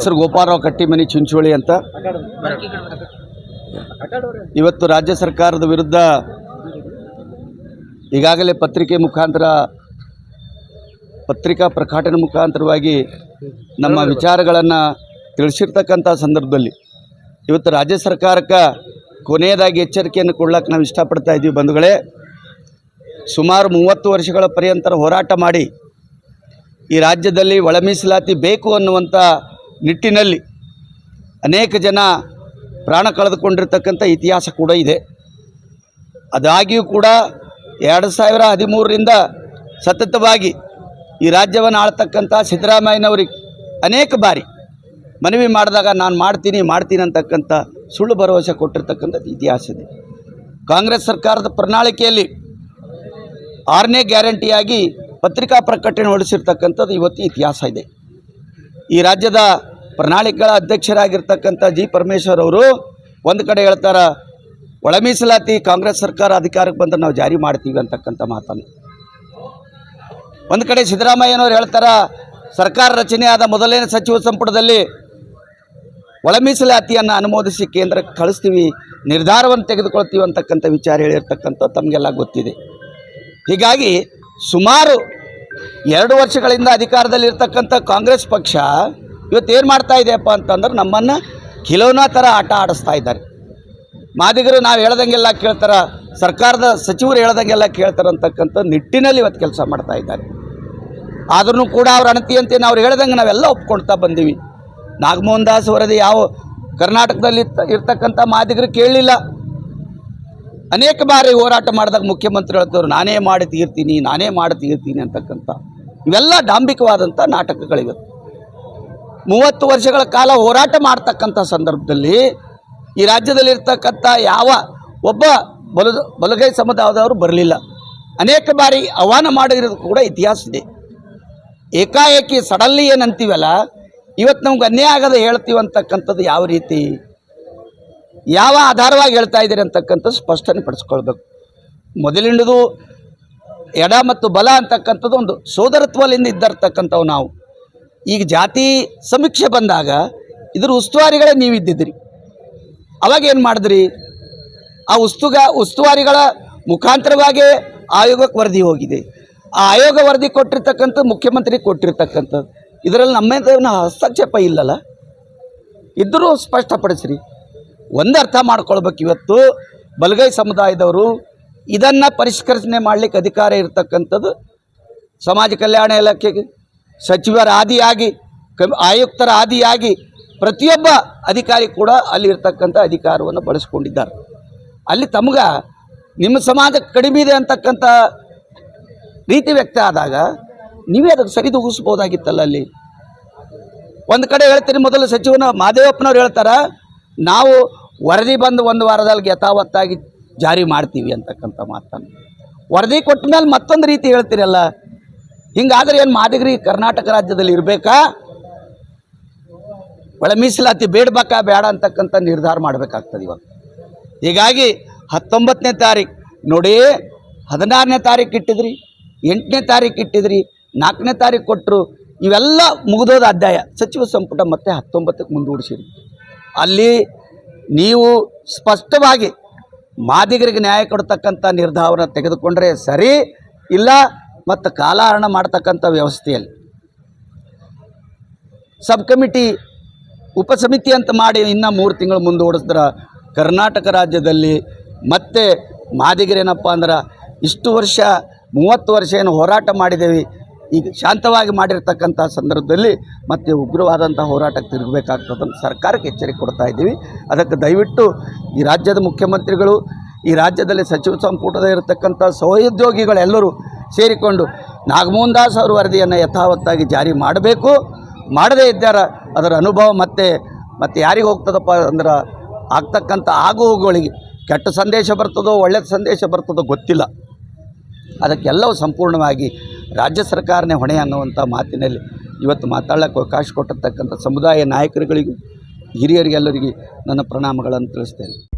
ಹೆಸರು ಗೋಪಾಲರಾವ್ ಕಟ್ಟಿಮನಿ ಚುಂಚೋಳಿ ಅಂತ. ಇವತ್ತು ರಾಜ್ಯ ಸರ್ಕಾರದ ವಿರುದ್ಧ ಈಗಾಗಲೇ ಪತ್ರಿಕೆ ಮುಖಾಂತರ, ಪತ್ರಿಕಾ ಪ್ರಕಟಣೆ ಮುಖಾಂತರವಾಗಿ ನಮ್ಮ ವಿಚಾರಗಳನ್ನು ತಿಳಿಸಿರ್ತಕ್ಕಂಥ ಸಂದರ್ಭದಲ್ಲಿ ಇವತ್ತು ರಾಜ್ಯ ಸರ್ಕಾರಕ್ಕೆ ಕೊನೆಯದಾಗಿ ಎಚ್ಚರಿಕೆಯನ್ನು ಕೊಡ್ಲಕ್ಕೆ ನಾವು ಇಷ್ಟಪಡ್ತಾ ಇದ್ದೀವಿ ಬಂಧುಗಳೇ. ಸುಮಾರು ಮೂವತ್ತು ವರ್ಷಗಳ ಪರ್ಯಂತರ ಹೋರಾಟ ಮಾಡಿ ಈ ರಾಜ್ಯದಲ್ಲಿ ಒಳ ಮೀಸಲಾತಿ ಬೇಕು ಅನ್ನುವಂಥ ನಿಟ್ಟಿನಲ್ಲಿ ಅನೇಕ ಜನ ಪ್ರಾಣ ಕಳೆದುಕೊಂಡಿರ್ತಕ್ಕಂಥ ಇತಿಹಾಸ ಕೂಡ ಇದೆ. ಅದಾಗಿಯೂ ಕೂಡ ಎರಡು ಸಾವಿರ ಹದಿಮೂರರಿಂದ ಸತತವಾಗಿ ಈ ರಾಜ್ಯವನ್ನು ಆಳ್ತಕ್ಕಂಥ ಸಿದ್ದರಾಮಯ್ಯನವ್ರಿಗೆ ಅನೇಕ ಬಾರಿ ಮನವಿ ಮಾಡಿದಾಗ ನಾನು ಮಾಡ್ತೀನಿ ಮಾಡ್ತೀನಿ ಅಂತಕ್ಕಂಥ ಸುಳ್ಳು ಭರವಸೆ ಕೊಟ್ಟಿರ್ತಕ್ಕಂಥದ್ದು ಇತಿಹಾಸ ಇದೆ. ಕಾಂಗ್ರೆಸ್ ಸರ್ಕಾರದ ಪ್ರಣಾಳಿಕೆಯಲ್ಲಿ ಆರನೇ ಗ್ಯಾರಂಟಿಯಾಗಿ ಪತ್ರಿಕಾ ಪ್ರಕಟಣೆ ಹೊರಡಿಸಿರ್ತಕ್ಕಂಥದ್ದು ಇವತ್ತು ಇತಿಹಾಸ ಇದೆ. ಈ ರಾಜ್ಯದ ಪ್ರಣಾಳಿಕೆಗಳ ಅಧ್ಯಕ್ಷರಾಗಿರ್ತಕ್ಕಂಥ ಜಿ ಪರಮೇಶ್ವರ್ ಅವರು ಒಂದು ಕಡೆ ಹೇಳ್ತಾರೆ, ಒಳ ಮೀಸಲಾತಿ ಕಾಂಗ್ರೆಸ್ ಸರ್ಕಾರ ಅಧಿಕಾರಕ್ಕೆ ಬಂದರೆ ನಾವು ಜಾರಿ ಮಾಡ್ತೀವಿ ಅಂತಕ್ಕಂಥ ಮಾತನ್ನು. ಒಂದು ಕಡೆ ಸಿದ್ದರಾಮಯ್ಯನವರು ಹೇಳ್ತಾರ, ಸರ್ಕಾರ ರಚನೆಯಾದ ಮೊದಲನೇ ಸಚಿವ ಸಂಪುಟದಲ್ಲಿ ಒಳ ಮೀಸಲಾತಿಯನ್ನು ಅನುಮೋದಿಸಿ ಕೇಂದ್ರಕ್ಕೆ ಕಳಿಸ್ತೀವಿ, ನಿರ್ಧಾರವನ್ನು ತೆಗೆದುಕೊಳ್ತೀವಿ ಅಂತಕ್ಕಂಥ ವಿಚಾರ ಹೇಳಿರ್ತಕ್ಕಂಥ ತಮಗೆಲ್ಲ ಗೊತ್ತಿದೆ. ಹೀಗಾಗಿ ಸುಮಾರು ಎರಡು ವರ್ಷಗಳಿಂದ ಅಧಿಕಾರದಲ್ಲಿರ್ತಕ್ಕಂಥ ಕಾಂಗ್ರೆಸ್ ಪಕ್ಷ ಇವತ್ತು ಏನು ಮಾಡ್ತಾ ಇದೆಯಪ್ಪ ಅಂತಂದ್ರೆ ನಮ್ಮನ್ನು ಕಿಲೋನಾ ಥರ ಆಟ ಆಡಿಸ್ತಾ ಇದ್ದಾರೆ. ಮಾದಿಗರು ನಾವು ಹೇಳ್ದಂಗೆಲ್ಲ ಕೇಳ್ತಾರೆ, ಸರ್ಕಾರದ ಸಚಿವರು ಹೇಳ್ದಂಗೆಲ್ಲ ಕೇಳ್ತಾರೆ ಅಂತಕ್ಕಂಥ ನಿಟ್ಟಿನಲ್ಲಿ ಇವತ್ತು ಕೆಲಸ ಮಾಡ್ತಾ ಇದ್ದಾರೆ. ಆದ್ರೂ ಕೂಡ ಅವ್ರ ಅಣತಿಯಂತೆ ನಾವು ಹೇಳ್ದಂಗೆ ನಾವೆಲ್ಲ ಒಪ್ಕೊಳ್ತಾ ಬಂದೀವಿ. ನಾಗಮೋಹನ್ ದಾಸ್ ವರದಿ ಯಾವ ಕರ್ನಾಟಕದಲ್ಲಿ ಇರ್ತ- ಇರ್ತಕ್ಕಂಥ ಮಾದಿಗರು ಕೇಳಲಿಲ್ಲ ಅನೇಕ ಬಾರಿ ಹೋರಾಟ ಮಾಡಿದಾಗ ಮುಖ್ಯಮಂತ್ರಿ ಹೇಳ್ತವ್ರು, ನಾನೇ ಮಾಡಿ ತೀರ್ತೀನಿ, ನಾನೇ ಮಾಡಿ ತೀರ್ತೀನಿ ಅಂತಕ್ಕಂಥ. ಇವೆಲ್ಲ ಡಾಂಬಿಕವಾದಂಥ ನಾಟಕಗಳಿವೆ. ಮೂವತ್ತು ವರ್ಷಗಳ ಕಾಲ ಹೋರಾಟ ಮಾಡ್ತಕ್ಕಂಥ ಸಂದರ್ಭದಲ್ಲಿ ಈ ರಾಜ್ಯದಲ್ಲಿರ್ತಕ್ಕಂಥ ಯಾವ ಒಬ್ಬ ಬಲ ಬಲಗೈ ಸಮುದಾಯದವರು ಬರಲಿಲ್ಲ. ಅನೇಕ ಬಾರಿ ಆಹ್ವಾನ ಮಾಡಿರೋದು ಕೂಡ ಇತಿಹಾಸ ಇದೆ. ಏಕಾಏಕಿ ಸಡನ್ಲಿ ಏನಂತೀವಲ್ಲ, ಇವತ್ತು ನಮ್ಗೆ ಅನ್ಯಾಯ ಆಗದ ಹೇಳ್ತೀವಿ ಅಂತಕ್ಕಂಥದ್ದು ಯಾವ ರೀತಿ? ಯಾವ ಆಧಾರವಾಗಿ ಹೇಳ್ತಾ ಇದ್ದೀರಿ ಅಂತಕ್ಕಂಥದ್ದು ಸ್ಪಷ್ಟನೆ ಪಡಿಸ್ಕೊಳ್ಬೇಕು. ಮೊದಲಿಂಡದು ಎಡ ಮತ್ತು ಬಲ ಅಂತಕ್ಕಂಥದ್ದು ಒಂದು ಸೋದರತ್ವದಿಂದ ಇದ್ದಿರ್ತಕ್ಕಂಥವು ನಾವು. ಈಗ ಜಾತಿ ಸಮೀಕ್ಷೆ ಬಂದಾಗ ಇದ್ರ ಉಸ್ತುವಾರಿಗಳೇ ನೀವಿದ್ದಿದ್ರಿ ಅವಾಗ ಏನು ಮಾಡಿದ್ರಿ? ಆ ಉಸ್ತುಗ, ಉಸ್ತುವಾರಿಗಳ ಮುಖಾಂತರವಾಗಿ ಆಯೋಗಕ್ಕೆ ವರದಿ ಹೋಗಿದೆ. ಆ ಆಯೋಗ ವರದಿ ಕೊಟ್ಟಿರ್ತಕ್ಕಂಥ, ಮುಖ್ಯಮಂತ್ರಿ ಕೊಟ್ಟಿರ್ತಕ್ಕಂಥದ್ದು ಇದರಲ್ಲಿ ನಮ್ಮೇನ ಹಸ್ತಕ್ಷೇಪ ಇಲ್ಲಲ್ಲ? ಇದ್ದರೂ ಸ್ಪಷ್ಟಪಡಿಸ್ರಿ. ಒಂದು ಅರ್ಥ ಮಾಡ್ಕೊಳ್ಬೇಕು ಇವತ್ತು. ಬಲಗೈ ಸಮುದಾಯದವರು ಇದನ್ನು ಪರಿಷ್ಕರಣೆ ಮಾಡಲಿಕ್ಕೆ ಅಧಿಕಾರ ಇರತಕ್ಕಂಥದ್ದು ಸಮಾಜ ಕಲ್ಯಾಣ ಇಲಾಖೆಗೆ ಸಚಿವರ ಆದಿಯಾಗಿ ಆಯುಕ್ತರ ಆದಿಯಾಗಿ ಪ್ರತಿಯೊಬ್ಬ ಅಧಿಕಾರಿ ಕೂಡ ಅಲ್ಲಿ ಇರ್ತಕ್ಕಂಥ ಅಧಿಕಾರವನ್ನು ಬಳಸ್ಕೊಂಡಿದ್ದಾರೆ. ಅಲ್ಲಿ ತಮ್ಗೆ ನಿಮ್ಮ ಸಮಾಜ ಕಡಿಮೆ ಇದೆ ಅಂತಕ್ಕಂಥ ರೀತಿ ವ್ಯಕ್ತ ಆದಾಗ ನೀವೇ ಅದಕ್ಕೆ ಸರಿದೂಗಿಸ್ಬೋದಾಗಿತ್ತಲ್ಲ ಅಲ್ಲಿ? ಒಂದು ಕಡೆ ಹೇಳ್ತೀನಿ, ಮೊದಲು ಸಚಿವನ ಮಾದೇವಪ್ಪನವ್ರು ಹೇಳ್ತಾರೆ, ನಾವು ವರದಿ ಬಂದು ಒಂದು ವಾರದಲ್ಲಿ ಯಥಾವತ್ತಾಗಿ ಜಾರಿ ಮಾಡ್ತೀವಿ ಅಂತಕ್ಕಂಥ ಮಾತನ್ನು. ವರದಿ ಕೊಟ್ಟ ಮೇಲೆ ಮತ್ತೊಂದು ರೀತಿ ಹೇಳ್ತೀರಲ್ಲ ಹಿಂಗಾದ್ರೆ ಏನು ಮಾದಿಗರಿ ಕರ್ನಾಟಕ ರಾಜ್ಯದಲ್ಲಿ ಇರಬೇಕಾ? ಒಳ ಮೀಸಲಾತಿ ಬೇಡಬೇಕಾ, ಬೇಡ ಅಂತಕ್ಕಂಥ ನಿರ್ಧಾರ ಮಾಡಬೇಕಾಗ್ತದೆ ಇವಾಗ. ಹೀಗಾಗಿ ಹತ್ತೊಂಬತ್ತನೇ ತಾರೀಕು ನೋಡಿ, ಹದಿನಾರನೇ ತಾರೀಕು ಇಟ್ಟಿದ್ರಿ, ಎಂಟನೇ ತಾರೀಕು ಇಟ್ಟಿದ್ರಿ, ನಾಲ್ಕನೇ ತಾರೀಕು ಕೊಟ್ಟರು ಇವೆಲ್ಲ ಮುಗಿದೋದ ಅಧ್ಯಾಯ. ಸಚಿವ ಸಂಪುಟ ಮತ್ತೆ ಹತ್ತೊಂಬತ್ತಕ್ಕೆ ಮುಂದೂಡಿಸಿರಿ. ಅಲ್ಲಿ ನೀವು ಸ್ಪಷ್ಟವಾಗಿ ಮಾದಿಗರಿಗೆ ನ್ಯಾಯ ಕೊಡ್ತಕ್ಕಂಥ ನಿರ್ಧಾರವನ್ನು ತೆಗೆದುಕೊಂಡ್ರೆ ಸರಿ, ಇಲ್ಲ ಮತ್ತು ಕಾಲಹರಣ ಮಾಡ್ತಕ್ಕಂಥ ವ್ಯವಸ್ಥೆಯಲ್ಲಿ. ಸಬ್ ಕಮಿಟಿ ಉಪಸಮಿತಿ ಅಂತ ಮಾಡಿ ಇನ್ನೂ ಮೂರು ತಿಂಗಳು ಮುಂದೂಡಿಸಿದ್ರೆ ಕರ್ನಾಟಕ ರಾಜ್ಯದಲ್ಲಿ ಮತ್ತೆ ಮಾದಿಗರೇನಪ್ಪ ಅಂದ್ರೆ ಇಷ್ಟು ವರ್ಷ, ಮೂವತ್ತು ವರ್ಷ ಏನು ಹೋರಾಟ ಮಾಡಿದ್ದೇವೆ ಈಗ ಶಾಂತವಾಗಿ ಮಾಡಿರ್ತಕ್ಕಂಥ ಸಂದರ್ಭದಲ್ಲಿ ಮತ್ತೆ ಉಗ್ರವಾದಂಥ ಹೋರಾಟಕ್ಕೆ ತಿರುಗಬೇಕಾಗ್ತದಂತ ಸರ್ಕಾರಕ್ಕೆ ಎಚ್ಚರಿಕೆ ಕೊಡ್ತಾ ಇದ್ದೀವಿ. ಅದಕ್ಕೆ ದಯವಿಟ್ಟು ಈ ರಾಜ್ಯದ ಮುಖ್ಯಮಂತ್ರಿಗಳು, ಈ ರಾಜ್ಯದಲ್ಲಿ ಸಚಿವ ಸಂಪುಟದ ಇರತಕ್ಕಂಥ ಸಹೋದ್ಯೋಗಿಗಳೆಲ್ಲರೂ ಸೇರಿಕೊಂಡು ನಾಗಮೋಹನ್ ದಾಸ್ ಅವ್ರ ವರದಿಯನ್ನು ಯಥಾವತ್ತಾಗಿ ಜಾರಿ ಮಾಡಬೇಕು. ಮಾಡದೇ ಇದ್ದಾರ ಅದರ ಅನುಭವ ಮತ್ತೆ ಮತ್ತೆ ಯಾರಿಗೆ ಹೋಗ್ತದಪ್ಪ ಅಂದ್ರೆ ಆಗ್ತಕ್ಕಂಥ ಆಗುವುಗಳಿಗೆ ಕೆಟ್ಟ ಸಂದೇಶ ಬರ್ತದೋ ಒಳ್ಳೆಯ ಸಂದೇಶ ಬರ್ತದೋ ಗೊತ್ತಿಲ್ಲ. ಅದಕ್ಕೆಲ್ಲವೂ ಸಂಪೂರ್ಣವಾಗಿ ರಾಜ್ಯ ಸರ್ಕಾರನೇ ಹೊಣೆ ಅನ್ನುವಂಥ ಮಾತಿನಲ್ಲಿ ಇವತ್ತು ಮಾತಾಡೋಕ್ಕೆ ಅವಕಾಶ ಕೊಟ್ಟಿರ್ತಕ್ಕಂಥ ಸಮುದಾಯ ನಾಯಕರುಗಳಿಗೂ ಹಿರಿಯರಿಗೆಲ್ಲರಿಗೂ ನನ್ನ ಪ್ರಣಾಮಗಳನ್ನು ತಿಳಿಸ್ತೇನೆ.